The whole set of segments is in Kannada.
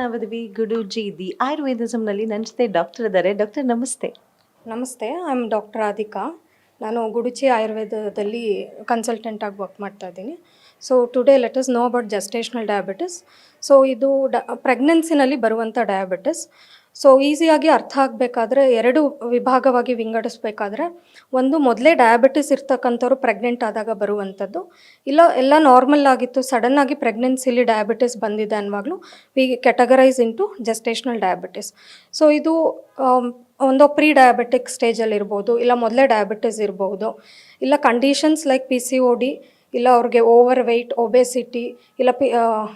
ನಾವಿದ್ವಿ ಗುಡುಜಿ ದಿ ಆಯುರ್ವೇದಿಸಮ್ನಲ್ಲಿ ನನ್ನ ಜೊತೆ ಡಾಕ್ಟರ್ ಇದ್ದಾರೆ. ಡಾಕ್ಟರ್ ನಮಸ್ತೆ. ನಮಸ್ತೆ ಐ ಆಮ್ ಡಾಕ್ಟರ್ ರಾಧಿಕಾ ನಾನು ಗುಡುಚಿ ಆಯುರ್ವೇದದಲ್ಲಿ ಕನ್ಸಲ್ಟೆಂಟ್ ಆಗಿ ವರ್ಕ್ ಮಾಡ್ತಾ ಇದ್ದೀನಿ. So today let us know about gestational diabetes so ಇದು ಡ ಪ್ರೆಗ್ನೆನ್ಸಿನಲ್ಲಿ ಬರುವಂಥ ಡಯಾಬಿಟಿಸ್ ಸೊ ಈಸಿಯಾಗಿ ಅರ್ಥ ಆಗಬೇಕಾದ್ರೆ ಎರಡು ವಿಭಾಗವಾಗಿ ವಿಂಗಡಿಸ್ಬೇಕಾದ್ರೆ ಒಂದು ಮೊದಲೇ ಡಯಾಬಿಟಿಸ್ ಇರ್ತಕ್ಕಂಥವ್ರು ಪ್ರೆಗ್ನೆಂಟ್ ಆದಾಗ ಬರುವಂಥದ್ದು. ಇಲ್ಲ, ಎಲ್ಲ ನಾರ್ಮಲ್ ಆಗಿತ್ತು ಸಡನ್ನಾಗಿ ಪ್ರೆಗ್ನೆನ್ಸಿಲಿ ಡಯಾಬಿಟಿಸ್ ಬಂದಿದೆ ಅನ್ನುವಾಗಲೂ we categorize into gestational diabetes so ಇದು ಒಂದು ಪ್ರೀ ಡಯಾಬಿಟಿಕ್ ಸ್ಟೇಜಲ್ಲಿ ಇರ್ಬೋದು ಇಲ್ಲ ಮೊದಲೇ ಡಯಾಬಿಟಿಸ್ ಇರ್ಬೋದು, ಇಲ್ಲ conditions like P C O D ಇಲ್ಲ ಅವ್ರಿಗೆ ಓವರ್ ವೆಯ್ಟ್ ಒಬೆಸಿಟಿ ಇಲ್ಲ ಪಿ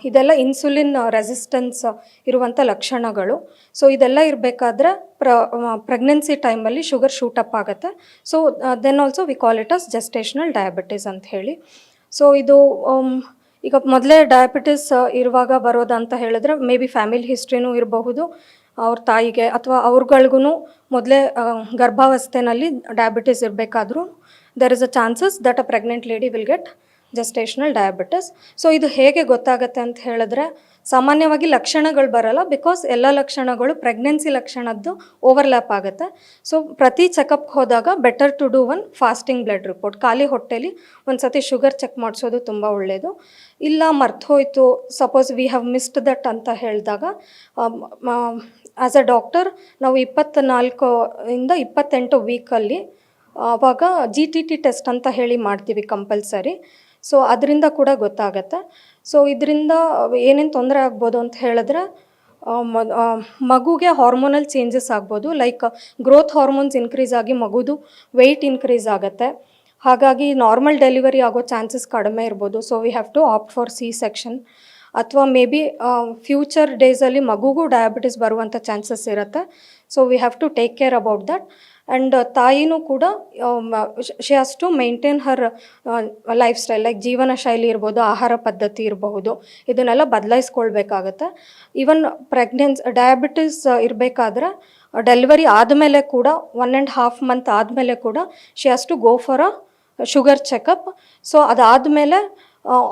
ಇದೆಲ್ಲ ಇನ್ಸುಲಿನ್ ರೆಸಿಸ್ಟೆನ್ಸ್ ಇರುವಂಥ ಲಕ್ಷಣಗಳು. ಸೊ ಇದೆಲ್ಲ ಇರಬೇಕಾದ್ರೆ ಪ್ರ ಪ್ರೆಗ್ನೆನ್ಸಿ ಟೈಮಲ್ಲಿ ಶುಗರ್ ಶೂಟಪ್ ಆಗುತ್ತೆ. So then also we call it as gestational diabetes ಅಂತ ಹೇಳಿ. ಸೊ ಇದು ಈಗ ಮೊದಲೇ ಡಯಾಬಿಟಿಸ್ ಇರುವಾಗ ಬರೋದಂತ ಹೇಳಿದ್ರೆ ಮೇ ಬಿ ಫ್ಯಾಮಿಲಿ ಹಿಸ್ಟ್ರಿನೂ ಇರಬಹುದು. ಅವ್ರ ತಾಯಿಗೆ ಅಥವಾ ಅವ್ರಗಳಿಗೂ ಮೊದಲೇ ಗರ್ಭಾವಸ್ಥೆನಲ್ಲಿ diabetes ಇರಬೇಕಾದ್ರೂ there is a chances that a pregnant lady will get gestational diabetes so ಇದು ಹೇಗೆ ಗೊತ್ತಾಗುತ್ತೆ ಅಂತ ಹೇಳಿದ್ರೆ, ಸಾಮಾನ್ಯವಾಗಿ ಲಕ್ಷಣಗಳು ಬರಲ್ಲ ಬಿಕಾಸ್ ಎಲ್ಲ ಲಕ್ಷಣಗಳು ಪ್ರೆಗ್ನೆನ್ಸಿ ಲಕ್ಷಣದ್ದು ಓವರ್ಲ್ಯಾಪ್ ಆಗುತ್ತೆ. ಸೊ ಪ್ರತಿ ಚೆಕಪ್ಗೆ ಹೋದಾಗ better to do one fasting blood report ಖಾಲಿ ಹೊಟ್ಟೆಲಿ ಒಂದು ಸತಿ ಶುಗರ್ ಚೆಕ್ ಮಾಡಿಸೋದು ತುಂಬ ಒಳ್ಳೆಯದು ಇಲ್ಲ ಮರ್ತೋಯ್ತು suppose we have missed that ಅಂತ ಹೇಳಿದಾಗ ಆ್ಯಸ್ ಅ ಡಾಕ್ಟರ್ ನಾವು ಇಪ್ಪತ್ತ್ನಾಲ್ಕು ಇಂದ ಇಪ್ಪತ್ತೆಂಟು ವೀಕಲ್ಲಿ ಆವಾಗ ಜಿ ಟಿ ಟಿ ಟೆಸ್ಟ್ ಅಂತ ಹೇಳಿ ಮಾಡ್ತೀವಿ ಕಂಪಲ್ಸರಿ ಸೊ ಅದರಿಂದ ಕೂಡ ಗೊತ್ತಾಗತ್ತೆ. ಸೊ ಇದರಿಂದ ಏನೇನು ತೊಂದರೆ ಆಗ್ಬೋದು ಅಂತ ಹೇಳಿದ್ರೆ ಮಗುಗೆ ಹಾರ್ಮೋನಲ್ ಚೇಂಜಸ್ ಆಗ್ಬೋದು. ಲೈಕ್ ಗ್ರೋತ್ ಹಾರ್ಮೋನ್ಸ್ ಇನ್ಕ್ರೀಸ್ ಆಗಿ ಮಗುದು ವೆಯ್ಟ್ ಇನ್ಕ್ರೀಸ್ ಆಗುತ್ತೆ. ಹಾಗಾಗಿ ನಾರ್ಮಲ್ ಡೆಲಿವರಿ ಆಗೋ ಚಾನ್ಸಸ್ ಕಡಿಮೆ ಇರ್ಬೋದು. So we have to opt for C section ಅಥವಾ ಮೇ ಬಿ ಫ್ಯೂಚರ್ ಡೇಸಲ್ಲಿ ಮಗುಗೂ ಡಯಾಬಿಟಿಸ್ ಬರುವಂಥ ಚಾನ್ಸಸ್ ಇರುತ್ತೆ. So we have to take care about that and ತಾಯಿನೂ ಕೂಡ she has to maintain her lifestyle like ಜೀವನ ಶೈಲಿ ಇರ್ಬೋದು, ಆಹಾರ ಪದ್ಧತಿ ಇರಬಹುದು ಇದನ್ನೆಲ್ಲ ಬದಲಾಯಿಸ್ಕೊಳ್ಬೇಕಾಗತ್ತೆ. ಈವನ್ ಪ್ರೆಗ್ನೆನ್ಸ್ ಡಯಾಬಿಟಿಸ್ ಇರಬೇಕಾದ್ರೆ ಡೆಲಿವರಿ ಆದಮೇಲೆ ಕೂಡ ಒನ್ ಆ್ಯಂಡ್ ಹಾಫ್ ಮಂತ್ ಆದಮೇಲೆ ಕೂಡ she has to go for a sugar checkup so ಅದಾದಮೇಲೆ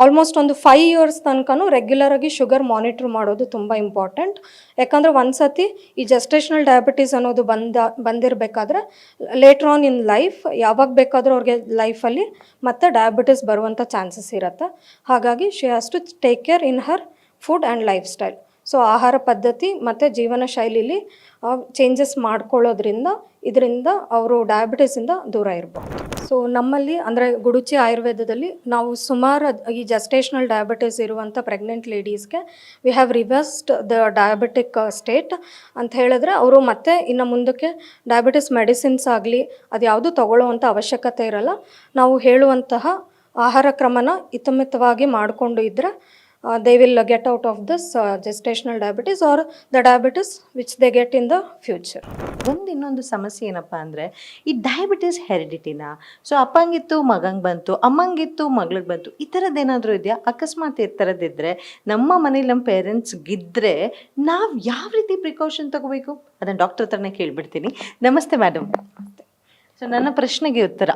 ಆಲ್ಮೋಸ್ಟ್ ಒಂದು ಫೈವ್ ಇಯರ್ಸ್ ತನಕನೂ ರೆಗ್ಯುಲರಾಗಿ ಶುಗರ್ ಮಾನಿಟ್ರ್ ಮಾಡೋದು ತುಂಬ ಇಂಪಾರ್ಟೆಂಟ್ ಯಾಕಂದರೆ ಒಂದು ಸತಿ ಈ ಜಸ್ಟೇಷನಲ್ ಡಯಾಬಿಟೀಸ್ ಅನ್ನೋದು ಬಂದ, ಬಂದಿರಬೇಕಾದ್ರೆ ಲೇಟ್ರ್ ಆನ್ ಇನ್ ಲೈಫ್ ಯಾವಾಗ ಬೇಕಾದರೂ ಅವ್ರಿಗೆ ಲೈಫಲ್ಲಿ ಮತ್ತೆ ಡಯಾಬಿಟೀಸ್ ಬರುವಂಥ ಚಾನ್ಸಸ್ ಇರುತ್ತೆ. ಹಾಗಾಗಿ she has to take care in her food and lifestyle so ಆಹಾರ ಪದ್ಧತಿ ಮತ್ತು ಜೀವನ ಶೈಲಿಲಿ ಚೇಂಜಸ್ ಮಾಡ್ಕೊಳ್ಳೋದ್ರಿಂದ, ಇದರಿಂದ ಅವರು ಡಯಾಬಿಟೀಸಿಂದ ದೂರ ಇರ್ಬೋದು. ಸೊ ನಮ್ಮಲ್ಲಿ ಅಂದರೆ ಗುಡುಚಿ ಆಯುರ್ವೇದದಲ್ಲಿ ನಾವು ಸುಮಾರು ಈ ಜಸ್ಟೇಷನಲ್ ಡಯಾಬಿಟಿಸ್ ಇರುವಂಥ pregnant ಲೇಡೀಸ್ಗೆ we have reversed the diabetic state ಅಂತ ಹೇಳಿದ್ರೆ ಅವರು ಮತ್ತೆ ಇನ್ನು ಮುಂದಕ್ಕೆ ಡಯಾಬಿಟಿಸ್ ಮೆಡಿಸಿನ್ಸ್ ಆಗಲಿ, ಅದು ಯಾವುದು ತಗೊಳ್ಳುವಂಥ ಅವಶ್ಯಕತೆ ಇರಲ್ಲ. ನಾವು ಹೇಳುವಂತಹ ಆಹಾರ ಕ್ರಮನ ಹಿತಮಿತವಾಗಿ ಮಾಡಿಕೊಂಡು ಇದ್ದರೆ they will get out of this gestational diabetes or the diabetes which they get in the future ಒಂದು ಇನ್ನೊಂದು ಸಮಸ್ಯೆ ಏನಪ್ಪ ಅಂದರೆ ಈ ಡಯಾಬಿಟಿಸ್ ಹೆರಿಡಿಟಿನ ಸೊ ಅಪ್ಪಂಗಿತ್ತು ಮಗಂಗೆ ಬಂತು ಅಮ್ಮಂಗಿತ್ತು ಮಗಳಿಗೆ ಬಂತು ಈ ಥರದ್ದು ಏನಾದರೂ ಇದೆಯಾ? ಅಕಸ್ಮಾತ್ ಈ ಥರದ್ದಿದ್ರೆ ನಮ್ಮ ಮನೇಲಿ ನಮ್ಮ ಪೇರೆಂಟ್ಸ್ಗಿದ್ರೆ ನಾವು ಯಾವ ರೀತಿ ಪ್ರಿಕಾಷನ್ ತಗೋಬೇಕು? ಅದನ್ನು ಡಾಕ್ಟರ್ ಹತ್ರನೇ ಕೇಳಿಬಿಡ್ತೀನಿ. ನಮಸ್ತೆ ಮೇಡಮ್ ಸೊ ನನ್ನ ಪ್ರಶ್ನೆಗೆ ಉತ್ತರ.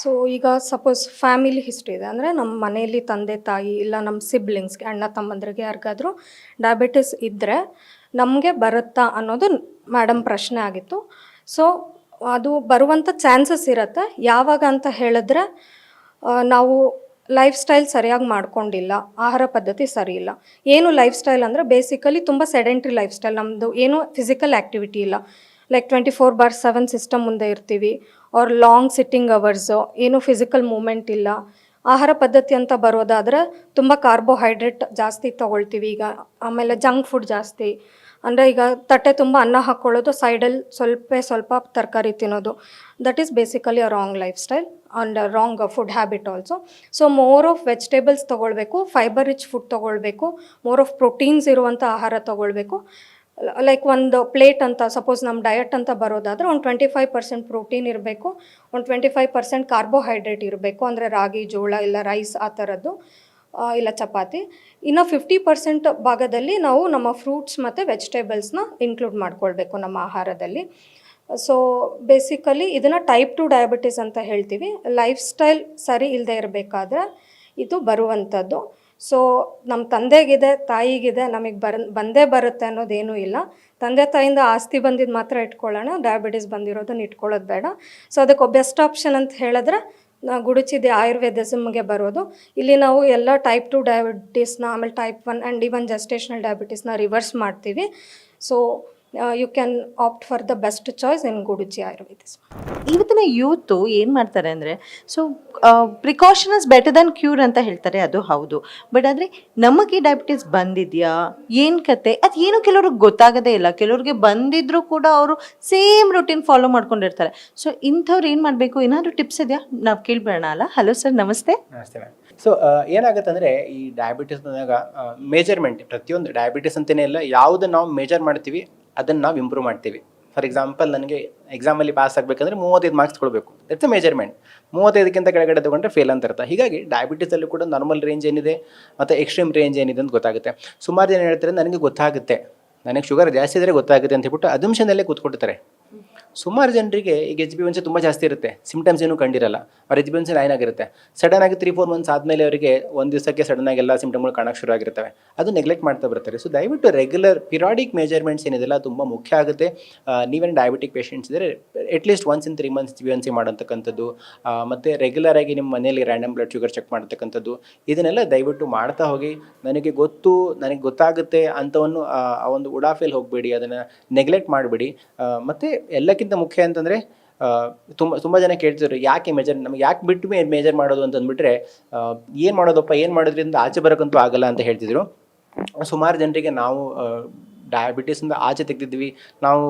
ಸೊ ಈಗ ಸಪೋಸ್ ಫ್ಯಾಮಿಲಿ ಹಿಸ್ಟ್ರಿ ಇದೆ. ಅಂದರೆ ನಮ್ಮ ಮನೆಯಲ್ಲಿ ತಂದೆ, ತಾಯಿ ಇಲ್ಲ ನಮ್ಮ ಸಿಬ್ಲಿಂಗ್ಸ್ಗೆ ಅಣ್ಣ ತಮ್ಮಂದ್ರಿಗೆ ಯಾರಿಗಾದರೂ ಡಯಾಬಿಟಿಸ್ ಇದ್ದರೆ ನಮಗೆ ಬರುತ್ತಾ ಅನ್ನೋದು ಮೇಡಮ್ ಪ್ರಶ್ನೆ ಆಗಿತ್ತು. ಸೊ ಅದು ಬರುವಂಥ ಚಾನ್ಸಸ್ ಇರುತ್ತೆ. ಯಾವಾಗ ಅಂತ ಹೇಳಿದ್ರೆ ನಾವು ಲೈಫ್ ಸ್ಟೈಲ್ ಸರಿಯಾಗಿ ಮಾಡ್ಕೊಂಡಿಲ್ಲ. ಆಹಾರ ಪದ್ಧತಿ ಸರಿ ಇಲ್ಲ. ಏನು ಲೈಫ್ ಸ್ಟೈಲ್ ಅಂದರೆ ಬೇಸಿಕಲಿ ತುಂಬ ಸೆಡೆಂಟ್ರಿ ಲೈಫ್ ಸ್ಟೈಲ್ ನಮ್ಮದು ಏನು ಫಿಸಿಕಲ್ ಆ್ಯಕ್ಟಿವಿಟಿ ಇಲ್ಲ. Like twenty four bar seven system ಮುಂದೆ ಇರ್ತೀವಿ. ಅವ್ರ ಲಾಂಗ್ ಸಿಟ್ಟಿಂಗ್ ಅವರ್ಸು ಏನು ಫಿಸಿಕಲ್ ಮೂಮೆಂಟ್ ಇಲ್ಲ. ಆಹಾರ ಪದ್ಧತಿ ಅಂತ ಬರೋದಾದರೆ ತುಂಬ ಕಾರ್ಬೋಹೈಡ್ರೇಟ್ ಜಾಸ್ತಿ ತಗೊಳ್ತೀವಿ. ಈಗ ಆಮೇಲೆ ಜಂಕ್ ಫುಡ್ ಜಾಸ್ತಿ. ಅಂದರೆ ಈಗ ತಟ್ಟೆ ತುಂಬ ಅನ್ನ ಹಾಕ್ಕೊಳ್ಳೋದು ಸೈಡಲ್ಲಿ ಸ್ವಲ್ಪ ಸ್ವಲ್ಪ ತರಕಾರಿ ತಿನ್ನೋದು. That is basically a wrong lifestyle and wrong food habit also so more of vegetables ತೊಗೊಳ್ಬೇಕು ಫೈಬರ್ ರಿಚ್ ಫುಡ್ ತೊಗೊಳ್ಬೇಕು ಮೋರ್ ಆಫ್ ಪ್ರೋಟೀನ್ಸ್ ಇರುವಂಥ ಆಹಾರ ತೊಗೊಳ್ಬೇಕು. ಲೈಕ್ ಒಂದು ಪ್ಲೇಟ್ ಅಂತ ಸಪೋಸ್ ನಮ್ಮ ಡಯಟ್ ಅಂತ ಬರೋದಾದ್ರೆ ಒಂದು ಟ್ವೆಂಟಿ ಫೈವ್ ಪರ್ಸೆಂಟ್ ಪ್ರೋಟೀನ್ ಇರಬೇಕು, ಒಂದು ಟ್ವೆಂಟಿ ಫೈವ್ ಪರ್ಸೆಂಟ್ ಕಾರ್ಬೋಹೈಡ್ರೇಟ್ ಇರಬೇಕು, ಅಂದರೆ ರಾಗಿ, ಜೋಳ, ಇಲ್ಲ ರೈಸ್ ಆ ಥರದ್ದು ಇಲ್ಲ ಚಪಾತಿ. ಇನ್ನು ಫಿಫ್ಟಿ ಪರ್ಸೆಂಟ್ ಭಾಗದಲ್ಲಿ ನಾವು ನಮ್ಮ ಫ್ರೂಟ್ಸ್ ಮತ್ತು ವೆಜಿಟೇಬಲ್ಸ್ನ ಇನ್ಕ್ಲೂಡ್ ಮಾಡ್ಕೊಳ್ಬೇಕು ನಮ್ಮ ಆಹಾರದಲ್ಲಿ. ಸೊ ಬೇಸಿಕಲಿ ಇದನ್ನು ಟೈಪ್ ಟು ಡಯಾಬಿಟಿಸ್ ಅಂತ ಹೇಳ್ತೀವಿ. ಲೈಫ್ ಸ್ಟೈಲ್ ಸರಿ ಇಲ್ಲದೆ ಇರಬೇಕಾದ್ರೆ ಇದು ಬರುವಂಥದ್ದು. ಸೊ ನಮ್ಮ ತಂದೆಗಿದೆ, ತಾಯಿಗಿದೆ, ನಮಗೆ ಬರ, ಬಂದೇ ಬರುತ್ತೆ ಅನ್ನೋದೇನೂ ಇಲ್ಲ. ತಂದೆ ತಾಯಿಂದ ಆಸ್ತಿ ಬಂದಿದ್ದು ಮಾತ್ರ ಇಟ್ಕೊಳ್ಳೋಣ ಡಯಾಬಿಟಿಸ್ ಬಂದಿರೋದನ್ನ ಇಟ್ಕೊಳ್ಳೋದು ಬೇಡ. ಸೊ ಅದಕ್ಕೆ ಬೆಸ್ಟ್ ಆಪ್ಷನ್ ಅಂತ ಹೇಳಿದ್ರೆ ಗುಡುಚಿದೆ ಆಯುರ್ವೇದಿಸಮ್ಗೆ ಬರೋದು. ಇಲ್ಲಿ ನಾವು ಎಲ್ಲ ಟೈಪ್ ಟು ಡಯಾಬಿಟೀಸ್ನ ಆಮೇಲೆ type one and even gestational ಡಯಾಬಿಟೀಸ್ನ reverse ಮಾಡ್ತೀವಿ. So you can opt for the best choice in ಗುಡುಚಿ ಆಯುರ್ವೇದಿಸ್ ಇವತ್ತಿನ ಯೂತು ಏನು ಮಾಡ್ತಾರೆ ಅಂದರೆ so precaution is better than cure ಅಂತ ಹೇಳ್ತಾರೆ, ಅದು ಹೌದು. ಬಟ್ ಆದರೆ ನಮಗೆ ಡಯಾಬಿಟಿಸ್ ಬಂದಿದೆಯಾ? ಏನು ಕತೆ? ಅದು ಏನು ಕೆಲವ್ರಿಗೆ ಗೊತ್ತಾಗೋದೇ ಇಲ್ಲ. ಕೆಲವ್ರಿಗೆ ಬಂದಿದ್ರೂ ಕೂಡ ಅವರು ಸೇಮ್ ರೂಟೀನ್ ಫಾಲೋ ಮಾಡ್ಕೊಂಡಿರ್ತಾರೆ. ಸೊ ಇಂಥವ್ರು ಏನು ಮಾಡಬೇಕು? ಏನಾದರೂ ಟಿಪ್ಸ್ ಇದೆಯಾ? ನಾವು ಕೇಳ್ಬೇಡ ಅಲ್ಲ? ಹಲೋ ಸರ್ ನಮಸ್ತೆ. ನಮಸ್ತೆ ಮ್ಯಾಮ್ ಸೊ ಏನಾಗುತ್ತೆ ಅಂದರೆ ಈ ಅಂದಾಗ ಮೇಜರ್ಮೆಂಟ್ ಪ್ರತಿಯೊಂದು ಡಯಾಬಿಟಿಸ್ ಅಂತಲೇ ಇಲ್ಲ. ಯಾವುದನ್ನು ನಾವು ಮೇಜರ್ ಮಾಡ್ತೀವಿ, ಅದನ್ನು ನಾವು ಇಂಪ್ರೂವ್ ಮಾಡ್ತೀವಿ. ಫಾರ್ ಎಕ್ಸಾಂಪಲ್ ನನಗೆ ಎಕ್ಸಾಮಲ್ಲಿ ಪಾಸ್ ಆಗಬೇಕಂದ್ರೆ ಮೂವತ್ತೈದು ಮಾರ್ಕ್ಸ್ ಕೊಡಬೇಕು. ದಟ್ಸ್ ಅ ಮೇಜರ್ಮೆಂಟ್ ಮೂವತ್ತೈದಕ್ಕಿಂತ ಕೆಳಗಡೆ ತಗೊಂಡ್ರೆ ಫೇಲ್ ಅಂತ ಅರ್ಥ. ಹೀಗಾಗಿ ಡಯಾಬಿಟಿಸಲ್ಲೂ ಕೂಡ ನಾರ್ಮಲ್ ರೇಂಜ್ ಏನಿದೆ ಮತ್ತು ಎಕ್ಸ್ಟ್ರೀಮ್ ರೇಂಜ್ ಏನಿದೆ ಅಂತ ಗೊತ್ತಾಗುತ್ತೆ. ಸುಮಾರು ಜನ ಹೇಳ್ತಾರೆ, ನನಗೆ ಗೊತ್ತಾಗುತ್ತೆ. ನನಗೆ ಶುಗರ್ ಜಾಸ್ತಿ ಇದ್ದರೆ ಗೊತ್ತಾಗುತ್ತೆ ಅಂತ ಹೇಳ್ಬಿಟ್ಟು ಅದಂಶದಲ್ಲೇ ಕೂತ್ಕೊಳ್ತಾರೆ. ಸುಮಾರು ಜನರಿಗೆ ಈಗ ಎಚ್ ಬಿ ಒನ್ಸಿ ತುಂಬ ಜಾಸ್ತಿ ಇರುತ್ತೆ. ಸಿಮ್ಟಮ್ಸ್ ಏನೂ ಕಂಡಿರಲ್ಲ. ಅವ್ರ H B one C line ಆಗಿರುತ್ತೆ. ಸಡನ್ ಆಗಿ ತ್ರೀ ಫೋರ್ ಮಂತ್ಸ್ ಆದಮೇಲೆ ಅವರಿಗೆ ಒಂದು ದಿವಸಕ್ಕೆ ಸಡನ್ ಆಗಿ ಎಲ್ಲ ಸಿಮ್ಟಮ್ಗಳು ಕಾಣಕ್ಕೆ ಶುರು ಆಗಿರ್ತವೆ. ಅದು ನೆಗ್ಲೆಕ್ಟ್ ಮಾಡ್ತಾ ಬರ್ತಾರೆ. ಸೊ ದಯವಿಟ್ಟು ರೆಗ್ಯುಲರ್ ಪಿರಾಡಿಕ್ ಮೆಜರ್ಮೆಂಟ್ಸ್ ಏನಿದೆಲ್ಲ ತುಂಬ ಮುಖ್ಯ ಆಗುತ್ತೆ. ನೀವೇನು ಡಯಾಬಿಟಿಕ್ ಪೇಷಂಟ್ಸ್ ಇದ್ದರೆ at least once in three months B one C ಮಾಡೋಂಥಕ್ಕಂಥದ್ದು ಮತ್ತು ರೆಗ್ಯುಲರ್ ಆಗಿ ನಿಮ್ಮ ಮನೆಯಲ್ಲಿ ರ್ಯಾಂಡಮ್ ಬ್ಲಡ್ ಶುಗರ್ ಚೆಕ್ ಮಾಡ್ತಕ್ಕಂಥದ್ದು. ಇದನ್ನೆಲ್ಲ ದಯವಿಟ್ಟು ಮಾಡ್ತಾ ಹೋಗಿ. ನನಗೆ ಗೊತ್ತು, ನನಗೆ ಗೊತ್ತಾಗುತ್ತೆ ಅಂಥವನ್ನು ಆ ಒಂದು ಉಡಾಫೆಲ್ ಹೋಗಬೇಡಿ. ಅದನ್ನು ನೆಗ್ಲೆಕ್ಟ್ ಮಾಡಬೇಡಿ. ಮತ್ತು ಎಲ್ಲಕ್ಕಿಂತ ಮುಖ್ಯ ಅಂತಂದರೆ ತುಂಬ ತುಂಬ ಜನ ಕೇಳ್ತಿದ್ರು, ಯಾಕೆ ಮೇಜರ್ ನಮ್ಗೆ ಯಾಕೆ ಬಿಟ್ಟು ಮೇಜರ್ ಮಾಡೋದು ಅಂತ ಅಂದ್ಬಿಟ್ರೆ ಏನು ಮಾಡೋದಪ್ಪ, ಏನು ಮಾಡೋದ್ರಿಂದ ಆಚೆ ಬರೋಕ್ಕಂತೂ ಆಗಲ್ಲ ಅಂತ ಹೇಳ್ತಿದ್ರು. ಸುಮಾರು ಜನರಿಗೆ ನಾವು ಡಯಾಬಿಟೀಸಿಂದ ಆಚೆ ತೆಗೆದಿದ್ವಿ. ನಾವು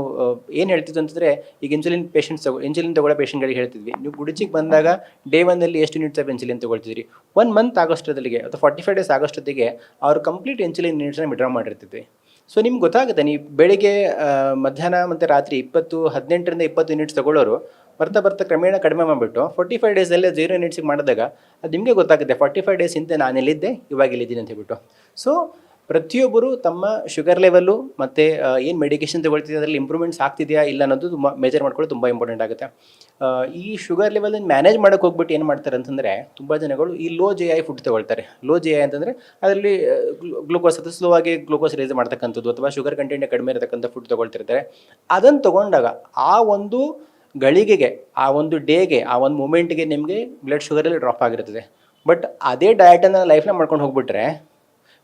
ಏನು ಹೇಳ್ತಿದ್ವಿ ಅಂತಂದರೆ, ಈಗ ಇನ್ಸುಲಿನ್ ಪೇಷಂಟ್ಸ್ ತಗೋ ಇನ್ಸುಲಿನ್ ತಗೊಳ್ಳೋ ಪೇಷಂಟ್ಗಳಿಗೆ ಹೇಳ್ತಿದ್ವಿ. ನೀವು ಗುಡಿಚಿಗೆ ಬಂದಾಗ ಡೇ ಒನ್ನಲ್ಲಿ ಎಷ್ಟು ಯೂನಿಟ್ಸ್ ಆಫ್ ಇನ್ಸುಲಿನ್ ತಗೊಳ್ತಿದ್ರಿ ಒನ್ ಮಂತ್ ಆಗೋಷ್ಟೊತ್ತಿಗೆ, ಅಥವಾ ಫಾರ್ಟಿ ಫೈವ್ ಡೇಸ್ ಆಗೋಷ್ಟೊತ್ತಿಗೆ, ಅವರು ಕಂಪ್ಲೀಟ್ ಇನ್ಸುಲಿನ್ ಯೂನಿಟ್ಸ್ನ ವಿಡ್ರಾ ಮಾಡಿರ್ತಿದ್ವಿ. ಸೊ ನಿಮ್ಗೆ ಗೊತ್ತಾಗುತ್ತೆ, ನೀವು ಬೆಳಿಗ್ಗೆ ಮಧ್ಯಾಹ್ನ ಮತ್ತು ರಾತ್ರಿ ಇಪ್ಪತ್ತು, ಹದಿನೆಂಟರಿಂದ ಇಪ್ಪತ್ತು ಯೂನಿಟ್ಸ್ ತಗೊಳ್ಳೋರು, ಬರ್ತಾ ಬರ್ತಾ ಕ್ರಮೇಣ ಕಡಿಮೆ ಮಾಡಿಬಿಟ್ಟು ಫೋರ್ಟಿ ಫೈವ್ ಡೇಸಲ್ಲೇ ಜೀರೋ ಯೂನಿಟ್ಸಿಗೆ ಮಾಡಿದಾಗ, ಅದು ನಿಮಗೆ ಗೊತ್ತಾಗುತ್ತೆ ಫಾರ್ಟಿ ಫೈವ್ ಡೇಸ್ ಹಿಂದೆ ನಾನು ಎಲ್ಲಿದ್ದೆ ಇವಾಗ ಎಲ್ಲಿದ್ದೀನಿ ಅಂತ ಹೇಳ್ಬಿಟ್ಟು. ಸೊ ಪ್ರತಿಯೊಬ್ಬರು ತಮ್ಮ ಶುಗರ್ ಲೆವೆಲ್ಲು ಮತ್ತು ಏನು ಮೆಡಿಕೇಶನ್ ತಗೊಳ್ತಿದೆ, ಅದರಲ್ಲಿ ಇಂಪ್ರೂವ್ಮೆಂಟ್ಸ್ ಆಗ್ತಿದೆಯಾ ಇಲ್ಲ ಅನ್ನೋದು ತುಂಬ ಮೇಜರ್ ಮಾಡ್ಕೊಳ್ಳೋದು ತುಂಬ ಇಂಪಾರ್ಟೆಂಟ್ ಆಗುತ್ತೆ. ಈ ಶುಗರ್ ಲೆವೆಲನ್ನು ಮ್ಯಾನೇಜ್ ಮಾಡೋಕೆ ಹೋಗ್ಬಿಟ್ಟು ಏನು ಮಾಡ್ತಾರೆ ಅಂತಂದರೆ, ತುಂಬ ಜನಗಳು ಈ ಲೋ ಜೆ ಐ ಫುಡ್ ತಗೊಳ್ತಾರೆ. ಲೋ ಜೆ ಐ ಅಂತಂದರೆ, ಅದರಲ್ಲಿ ಗ್ಲೂಕೋಸ್ ಅಥವಾ ಸ್ಲೋ ಆಗಿ ಗ್ಲೂಕೋಸ್ ರೇಸ್ ಮಾಡ್ತಕ್ಕಂಥದ್ದು ಅಥವಾ ಶುಗರ್ ಕಂಟೆಂಟ್ ಕಡಿಮೆ ಇರತಕ್ಕಂಥ ಫುಡ್ ತೊಗೊಳ್ತಿರ್ತಾರೆ. ಅದನ್ನು ತಗೊಂಡಾಗ ಆ ಒಂದು ಗಳಿಗೆಗೆ, ಆ ಒಂದು ಡೇಗೆ ಆ ಒಂದು ಮೂಮೆಂಟ್ಗೆ ನಿಮಗೆ ಬ್ಲಡ್ ಶುಗರಲ್ಲಿ ಡ್ರಾಪ್ ಆಗಿರ್ತದೆ. ಬಟ್ ಅದೇ ಡಯಟನ್ನು ಲೈಫ್ನ ಮಾಡ್ಕೊಂಡು ಹೋಗ್ಬಿಟ್ರೆ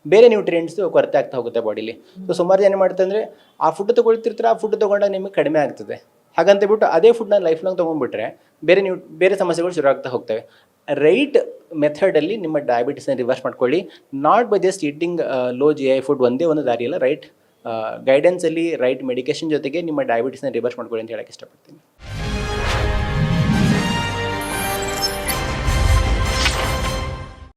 ಬೇರೆ ನ್ಯೂಟ್ರಿಯೆಂಟ್ಸ್ ಕೊರತೆ ಆಗ್ತಾ ಹೋಗುತ್ತೆ ಬಾಡಿಲಿ ಸೊ ಸುಮಾರು ಜನ ಮಾಡ್ತಾ ಮಾಡ್ತಾರೆ ಅಂದರೆ ಆ ಫುಡ್ ತೊಗೊಳ್ತಿರ್ತಾರೆ, ಆ ಫುಡ್ ತೊಗೊಂಡಾಗ ನಿಮಗೆ ಕಡಿಮೆ ಆಗ್ತದೆ. ಹಾಗಂತ ಬಿಟ್ಟು ಅದೇ ಫುಡ್ನ ಲೈಫ್ ಲಾಂಗ್ ತೊಗೊಂಡ್ಬಿಟ್ರೆ ಬೇರೆ ನ್ಯೂ ಬೇರೆ ಸಮಸ್ಯೆಗಳು ಶುರು ಆಗ್ತಾ ಹೋಗ್ತವೆ. ರೈಟ್ ಮೆಥಡಲ್ಲಿ ನಿಮ್ಮ ಡಯಾಬಿಟಿಸ್ನ ರಿವರ್ಸ್ ಮಾಡ್ಕೊಳ್ಳಿ. Not by just eating low G I food ಒಂದೇ ಒಂದು ದಾರಿಯಲ್ಲ ರೈಟ್ ಗೈಡೆನ್ಸಲ್ಲಿ ರೈಟ್ ಮೆಡಿಕೇಶನ್ ಜೊತೆಗೆ ನಿಮ್ಮ ಡಯಾಬಿಟಿಸ್ನ ರಿವರ್ಸ್ ಮಾಡ್ಕೊಳ್ಳಿ ಅಂತ ಹೇಳಕ್ಕೆ ಇಷ್ಟಪಡ್ತೀನಿ.